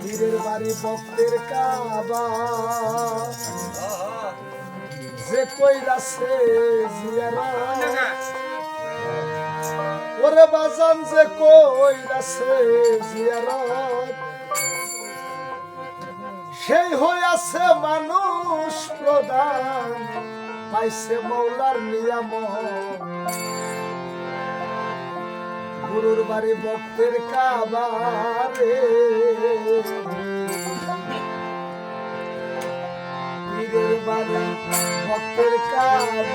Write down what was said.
পীরের বাড়ি ভক্তের কাবা। যে কইরাছে ওরে বাজান, যে কইরাছে জিয়ারত সেই হইয়াছে মানুষ প্রধান, পাইছে মৌলার নিয়ামত। গুরুর বাড়ি ভক্তের কাবারে পীরের বাড়ি ভক্তের কাবা